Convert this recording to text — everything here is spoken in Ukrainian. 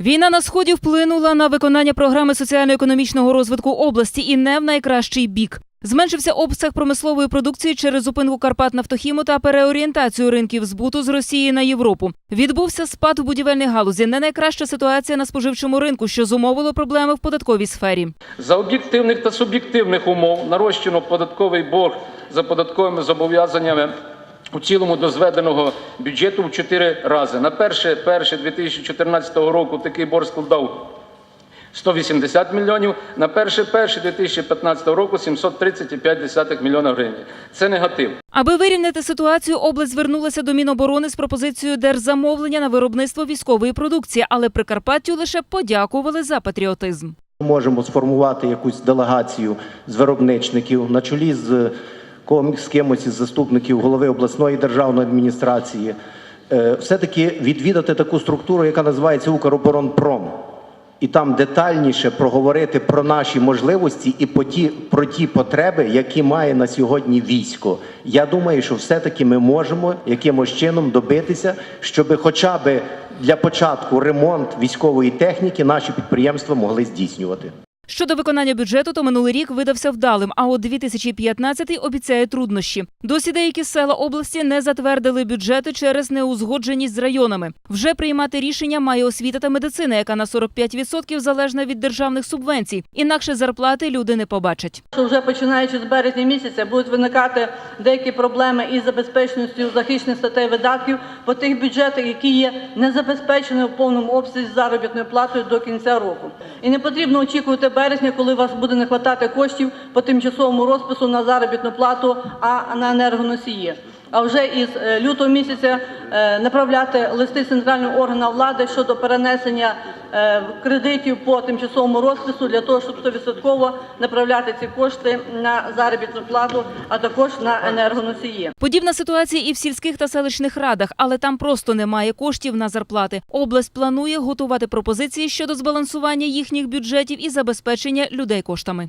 Війна на сході вплинула на виконання програми соціально-економічного розвитку області і не в найкращий бік. Зменшився обсяг промислової продукції через зупинку Карпат Нафтохіму та переорієнтацію ринків збуту з Росії на Європу. Відбувся спад у будівельній галузі. Не найкраща ситуація на споживчому ринку, що зумовило проблеми в податковій сфері. За об'єктивних та суб'єктивних умов нарощено податковий борг за податковими зобов'язаннями у цілому до зведеного бюджету в 4 рази. На 1 2014 року такий борг складав 180 мільйонів, на 1 2015 року 730,5 мільйона гривень. Це негатив. Аби вирівняти ситуацію, область звернулася до Міноборони з пропозицією держзамовлення на виробництво військової продукції, але Прикарпаттю лише подякували за патріотизм. Можемо сформувати якусь делегацію з виробничників на чолі з з кимось із заступників голови обласної державної адміністрації. Е, Все-таки відвідати таку структуру, яка називається Укроборонпром. І там детальніше проговорити про наші можливості і по ті, про ті потреби, які має на сьогодні військо. Я думаю, що все-таки ми можемо якимось чином добитися, щоб хоча б для початку ремонт військової техніки наші підприємства могли здійснювати. Щодо виконання бюджету, то минулий рік видався вдалим, а от 2015 обіцяє труднощі. Досі деякі села області не затвердили бюджети через неузгодженість з районами. Вже приймати рішення має освіта та медицина, яка на 45% залежна від державних субвенцій. Інакше зарплати люди не побачать. вже починаючи з березня місяця будуть виникати деякі проблеми із забезпеченістю захищених статей видатків по тих бюджетах, які є не забезпечені в повному обсязі заробітною платою до кінця року. І не потрібно очікувати березня, коли вас буде не вистачати коштів по тимчасовому розпису на заробітну плату, а на енергоносії. А вже із е, лютого місяця е, направляти листи центрального органу влади щодо перенесення е, кредитів по тимчасовому розпису для того, щоб 100% направляти ці кошти на заробітну плату, а також на енергоносії. Подібна ситуація і в сільських та селищних радах, але там просто немає коштів на зарплати. Область планує готувати пропозиції щодо збалансування їхніх бюджетів і забезпечення людей коштами.